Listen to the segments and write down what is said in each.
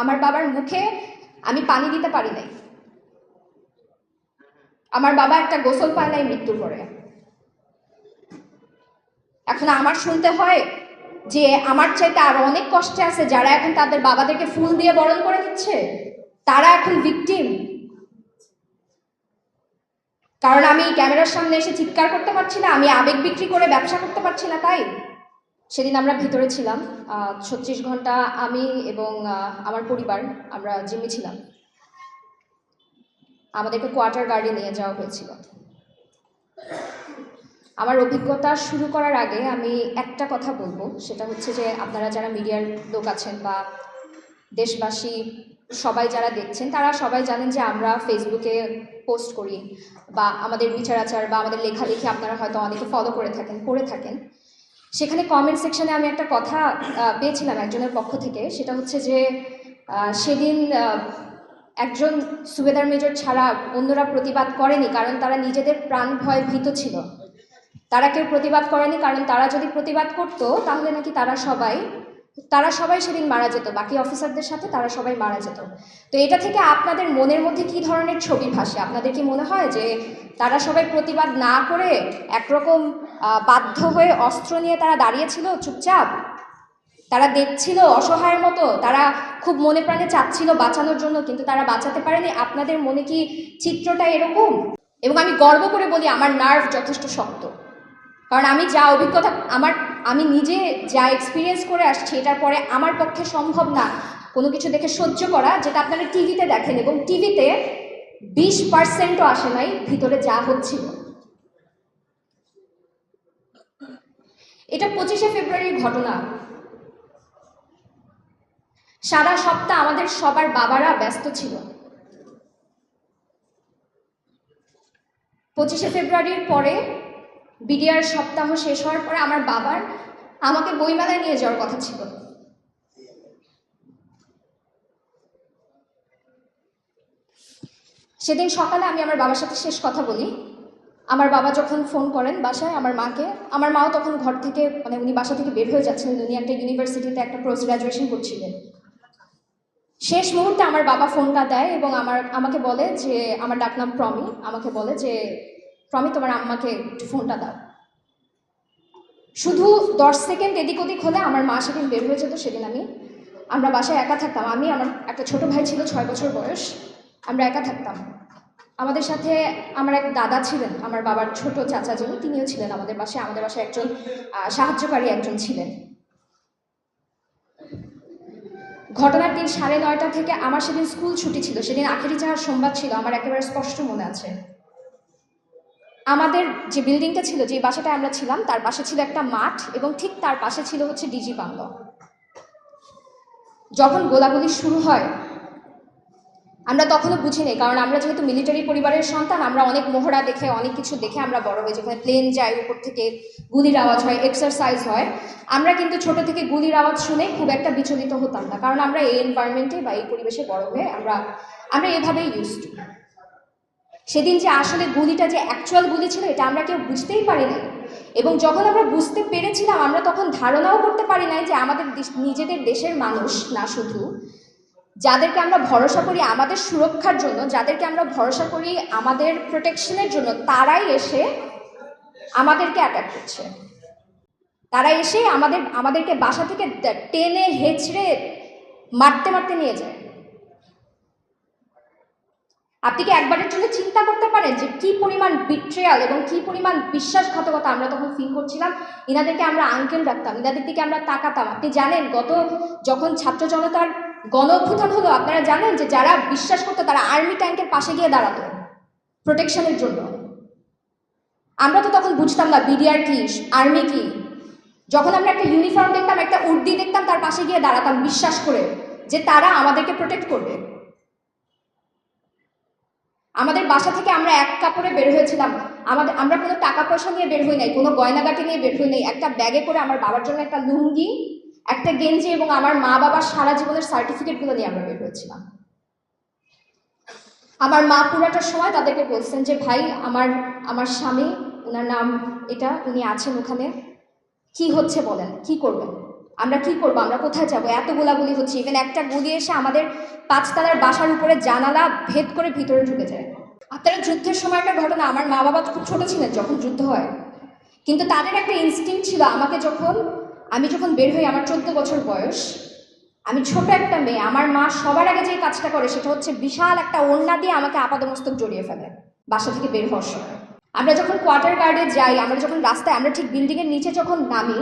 আমার বাবার মুখে আমি পানি দিতে পারি নাই। আমার বাবা একটা গোসল পায় নাই মৃত্যুর পরে এখন আমার শুনতে হয় যে আমার চাইতে আরও অনেক কষ্টে আছে যারা এখন তাদের বাবাদেরকে ফুল দিয়ে বরণ করে দিচ্ছে, তারা এখন ভিকটিম। কারণ আমি ক্যামেরার সামনে এসে চিৎকার করতে পারছি না, আমি আবেগ বিক্রি করে ব্যবসা করতে পারছি না তাই। সেদিন আমরা ভিতরে ছিলাম ছত্রিশ ঘণ্টা আমি এবং আমার পরিবার আমরা জিম্মি ছিলাম। আমাদেরকে কোয়ার্টার গার্ডে নিয়ে যাওয়া হয়েছিল। আমার অভিজ্ঞতা শুরু করার আগে আমি একটা কথা বলব, সেটা হচ্ছে যে আপনারা যারা মিডিয়ার লোক আছেন বা দেশবাসী সবাই যারা দেখছেন, তারা সবাই জানেন যে আমরা ফেসবুকে পোস্ট করি বা আমাদের বিচার আচার বা আমাদের লেখালেখি আপনারা হয়তো অনেকে ফলো করে থাকেন করে থাকেন। সেখানে কমেন্ট সেকশানে আমি একটা কথা পেয়েছিলাম একজনের পক্ষ থেকে। সেটা হচ্ছে যে সেদিন একজন সুবেদার মেজর ছাড়া অন্যরা প্রতিবাদ করেনি কারণ তারা নিজেদের প্রাণ ভয় ভীত ছিল। তারা কেউ প্রতিবাদ করেনি কারণ তারা যদি প্রতিবাদ করতো, তাহলে নাকি তারা সবাই তারা সবাই সেদিন মারা যেত, বাকি অফিসারদের সাথে তারা সবাই মারা যেত। তো এটা থেকে আপনাদের মনের মধ্যে কি ধরনের ছবি ভাসে? আপনাদের কি মনে হয় যে তারা সবাই প্রতিবাদ না করে একরকম বাধ্য হয়ে অস্ত্র নিয়ে তারা দাঁড়িয়েছিল চুপচাপ? তারা দেখছিল অসহায়ের মতো, তারা খুব মনে প্রাণে চাচ্ছিল বাঁচানোর জন্য, কিন্তু তারা বাঁচাতে পারেনি। আপনাদের মনে কি চিত্রটা এরকম? এবং আমি গর্ব করে বলি, আমার নার্ভ যথেষ্ট শক্ত। কারণ আমি যা অভিজ্ঞতা, আমার আমি নিজে যা এক্সপিরিয়েন্স করে আসছি, এটার পরে আমার পক্ষে সম্ভব না কোনো কিছু দেখে সহ্য করা, যেটা আপনারা টিভিতে দেখেন এবং টিভিতে বিশ পার্সেন্টও আসে নাই ভিতরে যা হচ্ছিল। এটা পঁচিশে ফেব্রুয়ারির ঘটনা। সারা সপ্তাহ আমাদের সবার বাবারা ব্যস্ত ছিল। পঁচিশে ফেব্রুয়ারির পরে বিডিআর সপ্তাহ শেষ হওয়ার পরে আমার বাবার আমাকে বইমেলায় নিয়ে যাওয়ার কথা ছিল। সেদিন সকালে আমি আমার বাবার সাথে শেষ কথা বলি। আমার বাবা যখন ফোন করেন বাসায়, আমার মাকে, আমার মাও তখন ঘর থেকে মানে উনি বাসা থেকে বের হয়ে যাচ্ছিলেন উনি একটা ইউনিভার্সিটিতে একটা পোস্ট গ্রাজুয়েশন করছিলেন। শেষ মুহূর্তে আমার বাবা ফোনটা দেয় এবং আমার, আমাকে বলে যে, আমার ডাকনাম প্রমি, আমাকে বলে যে প্রমি তোমার আম্মাকে একটু ফোনটা দাও। শুধু দশ সেকেন্ড এদিক ওদিক হলে আমার মা সেদিন বের হয়ে যেত সেদিন আমি, আমরা বাসায় একা থাকতাম। আমি, আমার একটা ছোট ভাই ছিল, ছয় বছর বয়স, আমরা একা থাকতাম। আমাদের সাথে আমার এক দাদা ছিলেন, আমার বাবার ছোট চাচা যিনি, তিনিও ছিলেন আমাদের বাসায়। আমাদের বাসায় একজন সাহায্যকারী একজন ছিলেন। ঘটনার দিন সাড়ে নয়টা থেকে আমার সেদিন স্কুল ছুটি ছিল। সেদিন আখেরি যাওয়ার সোমবার ছিল। আমার একেবারে স্পষ্ট মনে আছে। আমাদের যে বিল্ডিংটা ছিল, যে বাসাটায় আমরা ছিলাম, তার পাশে ছিল একটা মাঠ এবং ঠিক তার পাশে ছিল হচ্ছে ডিজি বাংলো। যখন গোলাগুলি শুরু হয়, আমরা তখনও বুঝি নেই, কারণ আমরা যেহেতু মিলিটারি পরিবারের সন্তান, আমরা অনেক মোহরা দেখে, অনেক কিছু দেখে আমরা বড় হই, যেখানে প্লেন যায়, উপর থেকে গুলির আওয়াজ হয় এক্সারসাইজ হয়। আমরা কিন্তু ছোট থেকে গুলির আওয়াজ শুনে খুব একটা বিচলিত হতাম না, কারণ আমরা এই এনভায়রনমেন্টে বা এই পরিবেশে বড় হয়ে আমরা আমরা এভাবেই ইউজ টু সেদিন যে আসলে গুলিটা যে অ্যাকচুয়াল গুলি ছিল, এটা আমরা কেউ বুঝতেই পারি নাই। এবং যখন আমরা বুঝতে পেরেছিলাম, আমরা তখন ধারণাও করতে পারি নাই যে আমাদের নিজেদের দেশের মানুষ না শুধু। যাদেরকে আমরা ভরসা করি আমাদের সুরক্ষার জন্য, যাদেরকে আমরা ভরসা করি আমাদের প্রোটেকশনের জন্য, তারাই এসে আমাদেরকে অ্যাটাক করছে। তারা এসে আমাদের, আমাদেরকে বাসা থেকে টেনে হেঁচড়ে মারতে মারতে নিয়ে যায়। আপনি কি একবারের জন্য চিন্তা করতে পারেন যে কি পরিমাণ বিট্রেয়াল এবং কি পরিমাণ বিশ্বাসঘাতকতা আমরা তখন ফিল করছিলাম? ইনাদেরকে আমরা আঙ্কেল রাখতাম ইনাদের দিকে আমরা তাকাতাম। আপনি জানেন, গত যখন ছাত্র জনতার গণ অভ্যুত্থান হলো, আপনারা জানেন যে যারা বিশ্বাস করতো তারা আর্মি ট্যাঙ্কের পাশে গিয়ে দাঁড়াতো প্রোটেকশনের জন্য। আমরা তো তখন বুঝতাম না বিডিআর কি আর্মি কি। যখন আমরা একটা ইউনিফর্ম দেখতাম, একটা উর্দি দেখতাম, তার পাশে গিয়ে দাঁড়াতাম, বিশ্বাস করে যে তারা আমাদেরকে প্রোটেক্ট করবে। আমাদের বাসা থেকে আমরা এক কাপড়ে বের হয়েছিলাম। আমাদের, আমরা কোনো টাকা পয়সা নিয়ে বের হই নাই, কোনো গয়নাগাটি নিয়ে বের হই নাই। একটা ব্যাগে করে আমার বাবার জন্য একটা লুঙ্গি, একটা গেঞ্জি এবং আমার মা বাবার সারা জীবনের সার্টিফিকেটগুলো নিয়ে আমরা বের হয়েছিলাম। আমার মা পুরাটার সময় তাদেরকে বলছেন যে, ভাই, আমার আমার স্বামী ওনার নাম এটা, উনি আছেন ওখানে। কি হচ্ছে বলেন? কি করবেন? আমরা কি করব? আমরা কোথায় যাব? এত গোলাগুলি হচ্ছে। ইভেন একটা গুলি এসে আমাদের পাঁচতলার বাসার উপরে জানালা ভেদ করে ভিতরে ঢুকে যায়। আপনারা যুদ্ধের সময় একটা ঘটনা, আমার মা বাবা খুব ছোট ছিলেন যখন যুদ্ধ হয়। কিন্তু তাদের একটা ইনস্টিংক্ট ছিল, আমাকে যখন, আমি যখন বের হই, আমার চোদ্দ বছর বয়স, আমি ছোট একটা মেয়ে, আমার মা সবার আগে যে কাজটা করে সেটা হচ্ছে বিশাল একটা ওড়না দিয়ে আমাকে আপাদমস্তক জড়িয়ে ফেলে বাসা থেকে বের হওয়ার সময়। আমরা যখন কোয়ার্টার গার্ডে যাই, আমরা যখন রাস্তায়, আমরা ঠিক বিল্ডিংয়ের নিচে যখন নামি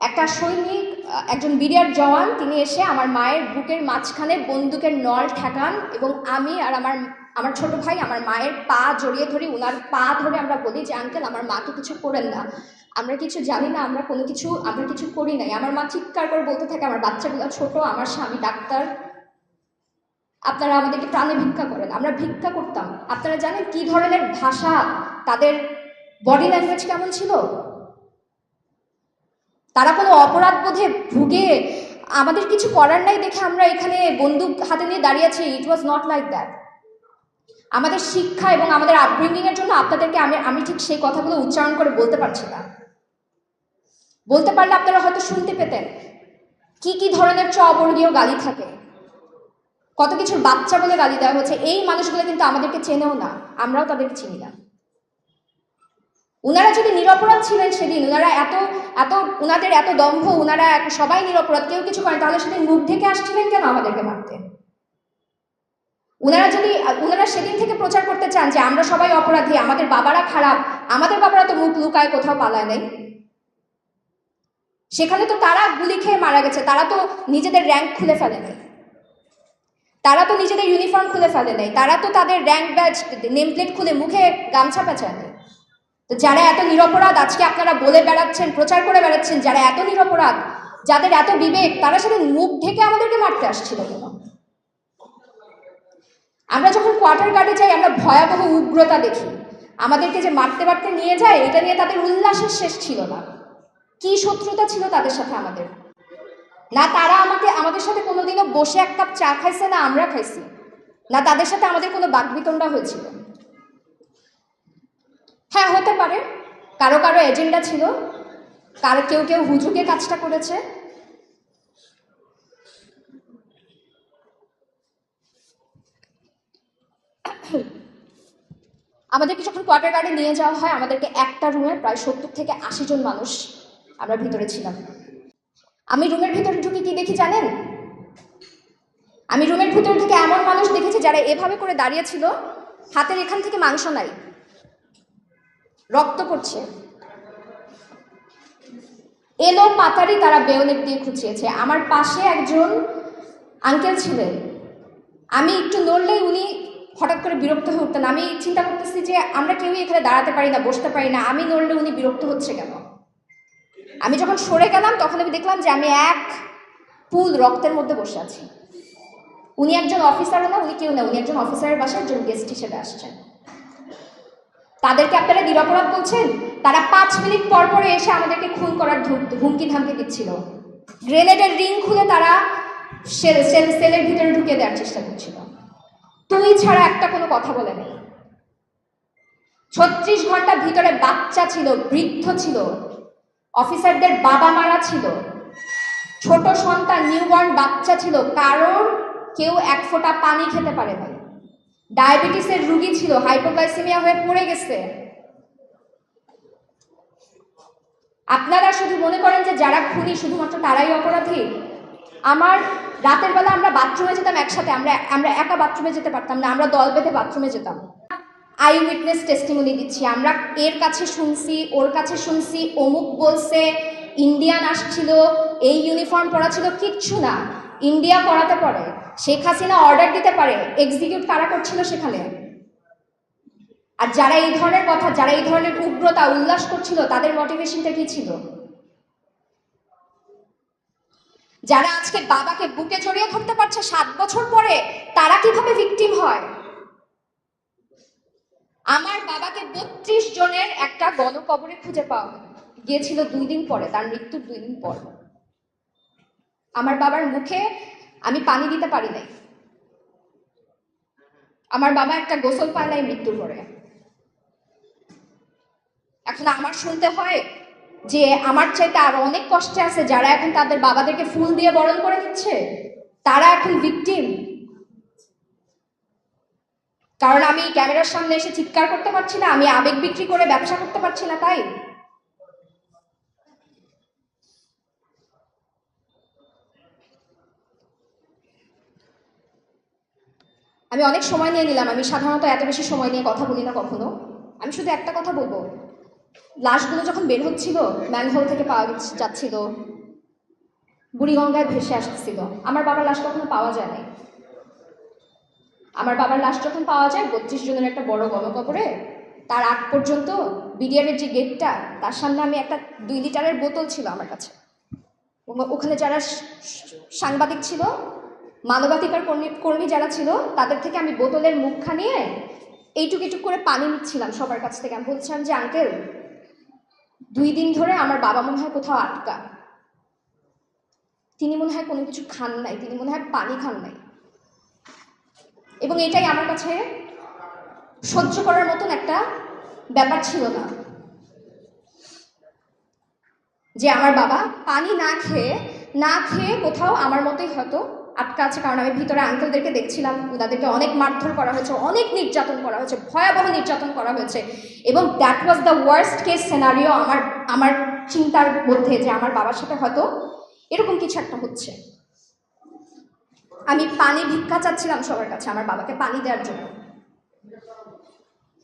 একটা সৈনিক একজন বিরিয়ার জওয়ান, তিনি এসে আমার মায়ের বুকের মাঝখানে বন্দুকের নল ঠেকান এবং আমি আর আমার আমার ছোট ভাই আমার মায়ের পা জড়িয়ে ধরি। ওনার পা ধরে আমরা বলি যে, আঙ্কেল, আমার মাকে কিছু করেন না। আমরা কিছু জানি না, আমরা কোনো কিছু, আমরা কিছু করি নাই। আমার মা চিৎকার করে বলতে থাকে, আমার বাচ্চাগুলো ছোট, আমার স্বামী ডাক্তার। আপনারা আমাদেরকে প্রাণে ভিক্ষা করেন। আমরা ভিক্ষা করতাম। আপনারা জানেন কি ধরনের ভাষা, তাদের বডি ল্যাঙ্গুয়েজ কেমন ছিল? তারা কোনো অপরাধ বোধে ভুগে, আমাদের কিছু করার নাই দেখে আমরা এখানে বন্দুক হাতে নিয়ে দাঁড়িয়ে আছি it was not like that আমাদের শিক্ষা এবং আমাদের আপব্রিঙ্গিং এর জন্য আপনাদেরকে আমি আমি ঠিক সেই কথাগুলো উচ্চারণ করে বলতে পারছি না। বলতে পারলে আপনারা হয়তো শুনতে পেতেন, কি কি ধরনের চ অবর্গীয় গালি থাকে। কত কিছুর বাচ্চা বলে গালি দেওয়া হচ্ছে, এই মানুষগুলো কিন্তু আমাদেরকে চেনেও না, আমরাও তাদেরকে চিনি না। উনারা যদি নিরপরাধ ছিলেন সেদিন, উনারা এত এত, উনাদের এত দম্ভ এক- সবাই নিরপরাধ, কেউ কিছু করেন, তাহলে সেদিন মুখ ঢেকে আসছিলেন কেন আমাদেরকে মারতে? উনারা যদি, উনারা সেদিন থেকে প্রচার করতে চান যে আমরা সবাই অপরাধী, আমাদের বাবারা খারাপ, আমাদের বাবারা তো মুখ লুকায় কোথাও পালায় নাই। সেখানে তো তারা গুলি খেয়ে মারা গেছে, তারা তো নিজেদের র্যাঙ্ক খুলে ফেলে নাই। তারা তো নিজেদের ইউনিফর্ম খুলে ফেলে নাই, তারা তো তাদের র্যাঙ্ক ব্যাচ নেমপ্লেট খুলে মুখে গামছা পেঁচায় নেই। তো যারা এত নিরপরাধ, আজকে আপনারা বলে বেড়াচ্ছেন, প্রচার করে বেড়াচ্ছেন যারা এত নিরপরাধ, যাদের এত বিবেক, তারা সেদিন মুখ ঢেকে আমাদেরকে মারতে আসছিল কেন? আমরা যখন কোয়ার্টার গার্ডে যাই, আমরা ভয়াবহ উগ্রতা দেখি। আমাদেরকে যে মারতে মারতে নিয়ে যায়, এটা নিয়ে তাদের উল্লাসের শেষ ছিল না। কি শত্রুতা ছিল তাদের সাথে আমাদের? না তারা আমাকে, আমাদের সাথে কোনোদিনও বসে এক কাপ চা খাইছে না আমরা খাইছি। না তাদের সাথে আমাদের কোনো বাকবিতণ্ডা হয়েছিল। হ্যাঁ হতে পারে। কারও কারও এজেন্ডা ছিল। কারও কেউ কেউ হুজুকে কাজটা করেছে। আমাদেরকে যখন কোয়ার্টার গার্ডে নিয়ে যাওয়া হয়। আমাদেরকে একটা রুমে প্রায় সত্তর থেকে আশি জন মানুষ আমরা ভিতরে ছিলাম। আমি রুমের ভিতরে ঢুকে কি দেখি জানেন? আমি রুমের ভিতরে থেকে এমন মানুষ দেখেছি যারা এভাবে করে দাঁড়িয়েছিল হাতের এখান থেকে মাংস নাই। রক্ত পড়ছে। এলো পাতারি তারা বেয়নেট দিয়ে খুঁচিয়েছে। আমার পাশে একজন আঙ্কেল ছিলেন। আমি একটু নড়লেই উনি হঠাৎ করে বিরক্ত হয়ে উঠতেন। আমি চিন্তা করতেছি যে আমরা কেউই এখানে দাঁড়াতে পারি না, বসতে পারি না। আমি নড়লে উনি বিরক্ত হচ্ছে কেন? আমি যখন সরে গেলাম, তখন আমি দেখলাম যে আমি এক পুল রক্তের মধ্যে বসে আছি। উনি একজন অফিসারও না, উনি কেউ না। উনি একজন অফিসারের বাসায় একজন গেস্ট হিসেবে আসছেন। তাদেরকে আপনারা নিরপরাধ বলছেন? তারা পাঁচ মিনিট পর পরে এসে আমাদেরকে খুন করার হুমকি ধামকি দিচ্ছিল। গ্রেনেডের রিং খুলে তারা সেল সেল, সেলের ভিতরে ঢুকে দেওয়ার চেষ্টা করছিল। তুই ছাড়া একটা কোনো কথা বলে নেই। ছত্রিশ ঘণ্টা ভিতরে বাচ্চা ছিল, বৃদ্ধ ছিল, অফিসারদের বাবা মারা ছিল, ছোট সন্তান, নিউবর্ন বাচ্চা ছিল কারণ কেউ এক ফোঁটা পানি খেতে পারে নাই। ডায়াবেটিসের রুগী ছিল, হাইপোগ্লাইসেমিয়া হয়ে পড়ে গেছে। আপনারা শুধু মনে করেন যে যারা খুনি, শুধুমাত্র তারাই অপরাধী? আমার রাতের বেলা আমরা বাথরুমে যেতাম একসাথে, আমরা আমরা একা বাথরুমে যেতে পারতাম না, আমরা দল বেঁধে বাথরুমে যেতাম। আই উইটনেস টেস্টিমনি দিচ্ছি, আমরা এর কাছে শুনছি, ওর কাছে শুনছি, অমুক বলছে, ইন্ডিয়ান আসছিল, এই ইউনিফর্ম পরা ছিল, কিচ্ছু না। ইন্ডিয়া করাতে পারে, শেখ হাসিনা অর্ডার দিতে পারে এক্সিকিউট কারা করছিল সেখানে? আর যারা এই ধরনের কথা, যারা এই ধরনের উগ্রতা উল্লাস করছিল, তাদের মোটিভেশনটা কি ছিল? যারা আজকে বাবাকে বুকে জড়িয়ে ধরতে পারছে, সাত বছর পরে তারা কীভাবে ভিকটিম হয়? আমার বাবাকে বত্রিশ জনের একটা গণকবরে খুঁজে পাওয়া গিয়েছিল দুই দিন পরে, তার মৃত্যুর দুই দিন পর। আমার বাবার মুখে আমি পানি দিতে পারি নাই। আমার বাবা একটা গোসল পায় নাই মৃত্যুর পরে এখন আমার শুনতে হয় যে আমার চাইতে আরও অনেক কষ্টে আছে যারা এখন তাদের বাবাদেরকে ফুল দিয়ে বরণ করে দিচ্ছে, তারা এখন ভিকটিম কারণ আমি ক্যামেরার সামনে এসে চিৎকার করতে পারছি না, আমি আবেগ বিক্রি করে ব্যবসা করতে পারছি না তাই। আমি অনেক সময় নিয়ে নিলাম, আমি সাধারণত এত বেশি সময় নিয়ে কথা বলি না কখনো। আমি শুধু একটা কথা বলব। লাশগুলো যখন বের হচ্ছিল, ম্যানহোল থেকে পাওয়া যাচ্ছিল, বুড়িগঙ্গায় ভেসে আসছিল আমার বাবার লাশ কখনো পাওয়া যায় নাই আমার বাবার লাশ যখন পাওয়া যায়, বত্রিশ জনের একটা বড় গণকবরে, তার আগ পর্যন্ত বিডিআরের যে গেটটা, তার সামনে আমি একটা দুই লিটারের বোতল ছিল আমার কাছে। ওখানে যারা সাংবাদিক ছিল মানবাধিকার কর্মী কর্মী যারা ছিল, তাদের থেকে আমি বোতলের মুখখা নিয়ে এইটুক এইটুক করে পানি নিচ্ছিলাম সবার কাছ থেকে। আমি বলছিলাম যে, আঙ্কেল, দুই দিন ধরে আমার বাবা মনে হয় কোথাও আটকা। তিনি মনে হয় কোনো কিছু খান নাই, তিনি মনে হয় পানি খান নাই। এবং এটাই আমার কাছে সহ্য করার মতন একটা ব্যাপার ছিল না। যে, আমার বাবা পানি না খেয়ে না খেয়ে কোথাও আমার মতোই হয়তো আটকা আছে, কারণ আমি ভিতরে আঙ্কেলদেরকে দেখছিলাম। তাদেরকে অনেক মারধর করা হয়েছে, অনেক নির্যাতন করা হয়েছে, ভয়াবহ নির্যাতন করা হয়েছে। এবং that was the worst case scenario আমার আমার চিন্তার মধ্যে যে আমার বাবার সাথে হয়তো এরকম কিছু একটা হচ্ছে। আমি পানি ভিক্ষা চাচ্ছিলাম সবার কাছে, আমার বাবাকে পানি দেওয়ার জন্য।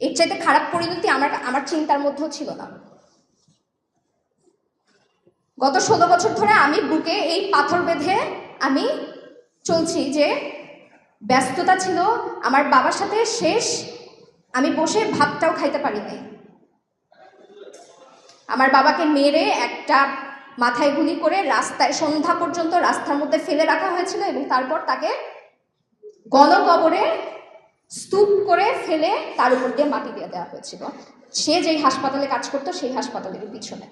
এর চাইতে খারাপ পরিণতি আমার আমার চিন্তার মধ্যেও ছিল না। গত ষোলো বছর ধরে আমি বুকে এই পাথর বেঁধে আমি চলছি যে ব্যস্ততা ছিল, আমার বাবার সাথে শেষ, আমি বসে ভাতটাও খাইতে পারি নাই। আমার বাবাকে মেরে একটা মাথায় গুলি করে রাস্তায় সন্ধ্যা পর্যন্ত রাস্তার মধ্যে ফেলে রাখা হয়েছিল এবং তারপর তাকে গণকবরে স্তূপ করে ফেলে তার উপর দিয়ে মাটি দিয়ে দেওয়া হয়েছিল। সে যেই হাসপাতালে কাজ করতো, সেই হাসপাতালের পিছনে।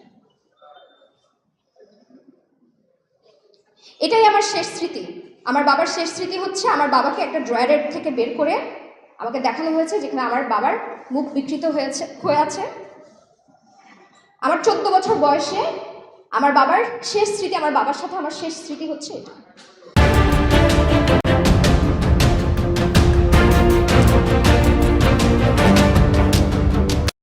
এটাই আমার শেষ স্মৃতি। আমার বাবার শেষ স্মৃতি হচ্ছে আমার বাবাকে একটা ড্রয়ারের থেকে বের করে আমাকে দেখানো হয়েছে, যেখানে আমার বাবার মুখ বিকৃত হয়েছে, হয়ে আছে। আমার চোদ্দ বছর বয়সে আমার বাবার শেষ স্মৃতি, আমার বাবার সাথে আমার শেষ স্মৃতি হচ্ছে এটা।